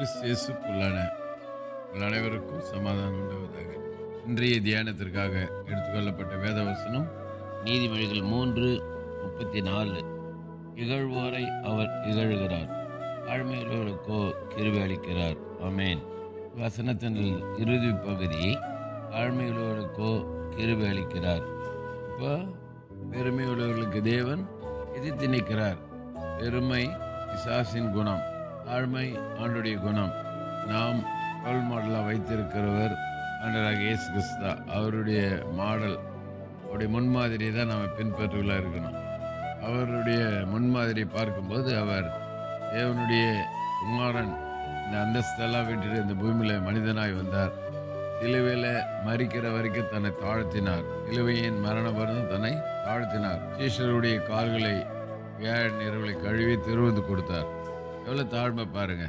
கிறிஸ்தியேசுக்குள்ளான உங்கள் அனைவருக்கும் சமாதானம் உண்டாவதாக. இன்றைய தியானத்திற்காக எடுத்துக்கொள்ளப்பட்ட வேதவசனம் நீதிமொழிகள் மூன்று முப்பத்தி நாலு இகழ்வோரை அவர் இகழ்கிறார். தாழ்மையுள்ளவர்களுக்கோ கிருவி அளிக்கிறார். அமேன் வசனத்தின் இறுதி பகுதி தாழ்மையுள்ளவர்களுக்கோ கிருவி அளிக்கிறார். இப்போ பெருமை உள்ளவர்களுக்கு தேவன் எதிர்த்து நிற்கிறார். பெருமை பிசாசின் குணம். ஆழ்மை ஆண்டுடைய குணம். நாம் ரோல் மாடலாக வைத்திருக்கிறவர் ஆண்டராக இயேசு கிறிஸ்தா அவருடைய மாடல் அவருடைய முன்மாதிரியை தான் நாம் பின்பற்றுகளாக இருக்கணும். அவருடைய முன்மாதிரி பார்க்கும்போது அவர் தேவனுடைய குமாரன் இந்த அந்தஸ்தெல்லாம் விட்டுட்டு இந்த பூமியில் மனிதனாய் வந்தார். சிலுவையில் மறிக்கிற வரைக்கும் தன்னை தாழ்த்தினார். சிலுவையின் மரண பருந்தும் தன்னை தாழ்த்தினார். சீஷருடைய கால்களை வியாழ நிறுவலை கழுவி திருவந்து கொடுத்தார். எவ்வளோ தாழ்மை பாருங்க.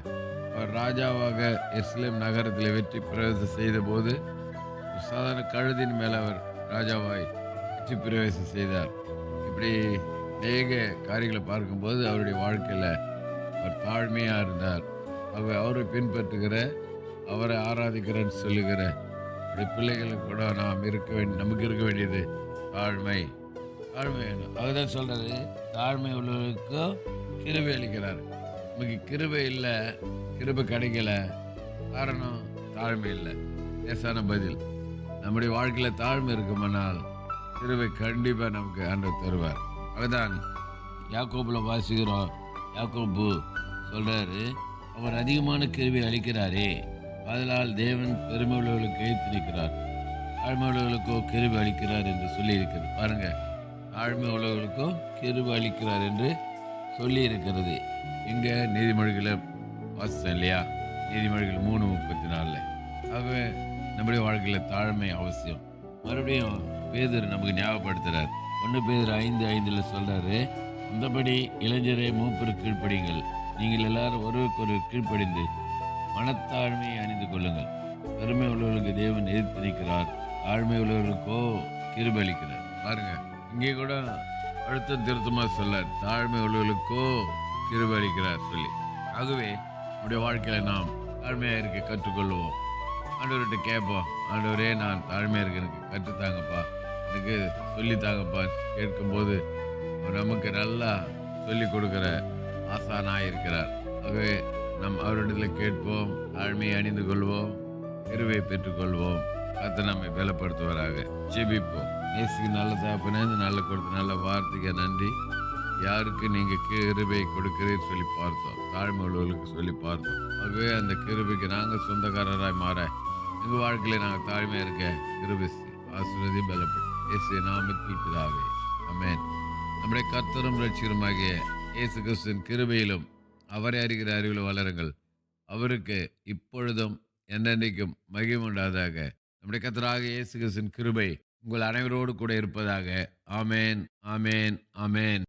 அவர் ராஜாவாக எஸ்லேம் நகரத்தில் வெற்றி பிரவேசம் செய்த போது சாதாரண கழுதின் மேலே அவர் ராஜாவாய் வெற்றி பிரவேசம் செய்தார். இப்படி அநேக காரியங்களை பார்க்கும்போது அவருடைய வாழ்க்கையில் அவர் தாழ்மையாக இருந்தார். அவர் அவரை பின்பற்றுகிற அவரை ஆராதிக்கிறேன்னு சொல்லுகிற இப்படி பிள்ளைகளுக்கு கூட நாம் இருக்க வேண்டிய நமக்கு இருக்க வேண்டியது தாழ்மை. தாழ்மை வேணும். அதுதான் சொல்கிறது தாழ்மை உள்ளவர்களுக்கும் கிருவி அளிக்கிறார். நமக்கு கிருபை இல்லை கிருபை கிடைக்கல. காரணம் தாழ்மை இல்லை. லேசான பதில். நம்முடைய வாழ்க்கையில் தாழ்மை இருக்குமானால் கிருபை கண்டிப்பாக நமக்கு ஆண்டவர் தருவார். அதுதான் யாக்கோப்பில் வாசிக்கிறோம். யாக்கோப்பு சொல்கிறாரு அவர் அதிகமான கிருபை அளிக்கிறாரே அதனால் தேவன் பெருமை உள்ளவர்களுக்கு எழுத்திருக்கிறார் நிற்கிறார் தாழ்மை உள்ளவர்களுக்கோ கிருபை அளிக்கிறார் என்று சொல்லியிருக்கிறது. பாருங்கள் ஆழ்மை தாழ்மை உள்ளவர்களுக்கோ கிருபை அளிக்கிறார் என்று சொல்லியிருக்கிறது. இங்கே நீதிமொழிகளை வாசித்தேன் இல்லையா? நீதிமொழிகள் மூணு முப்பத்தி நாலில் ஆகவே நம்முடைய வாழ்க்கையில் தாழ்மை அவசியம். மறுபடியும் பேதர் நமக்கு ஞாபகப்படுத்துறார். ஒன்று பேதர் ஐந்து ஐந்தில் சொல்கிறாரு அந்தபடி இளைஞரே மூப்பர் கீழ்ப்படிங்கள் நீங்கள் எல்லாரும் ஒருவருக்கொரு கீழ்ப்படிந்து மனத்தாழ்மையை அணிந்து கொள்ளுங்கள். பெருமை உள்ளவர்களுக்கு தேவன் எதிர்த்து நிற்கிறார் தாழ்மை உள்ளவர்களுக்கோ கிருபை அளிக்கிறார் பாருங்க இங்கே கூட அழுத்தம் திருத்தமாக சொல்லார் தாழ்மை உள்ளவர்களுக்கோ கிருபை அளிக்கிறார் சொல்லி. ஆகவே நம்முடைய வாழ்க்கையில் நாம் தாழ்மையாக இருக்க கற்றுக்கொள்வோம். ஆண்டவர்கிட்ட கேட்போம் ஆண்டவரே நான் தாழ்மையாக இருக்க எனக்கு கற்றுத்தாங்கப்பா எனக்கு சொல்லித்தாங்கப்பா கேட்கும்போது அவர் நமக்கு நல்லா சொல்லி கொடுக்குற ஆசானாக இருக்கிறார். ஆகவே நம் அவரிடத்தில் கேட்போம் தாழ்மையை அணிந்து கொள்வோம் இருவை பெற்றுக்கொள்வோம் அதை நம்மை பலப்படுத்துவராக. ஜெபிப்போம். நேசுக்கு நல்ல தாப்பனே நல்ல கொடுத்த நல்ல வார்த்தைக்கு நன்றி. யாருக்கு நீங்க கிருபை கொடுக்கிறீர் சொல்லி பார்த்தோம். தாழ்மை உள்ளவர்களுக்கு சொல்லி பார்த்தோம். ஆகவே அந்த கிருபைக்கு நாங்கள் சொந்தக்காரராய் மாற எங்கள் வாழ்க்கையில நாங்கள் தாழ்மையாக இருக்க கிருபை ஆசிரியதி பலப்படும். இயேசு நாமத்தில் பிதாவே. அமேன் நம்முடைய கர்த்தரும் ரட்சிகருமாகிய இயேசு கிறிஸ்துவின் கிருபையிலும் அவரை அறிகிற அறிவில் வளருங்கள் அவருக்கு இப்பொழுதும் என்றென்றைக்கும் மகிமுண்டாதாக நம்முடைய கத்தராக இயேசு கிறிஸ்துவின் கிருபை உங்கள் அனைவரோடு கூட இருப்பதாக. ஆமேன் ஆமேன் ஆமேன்.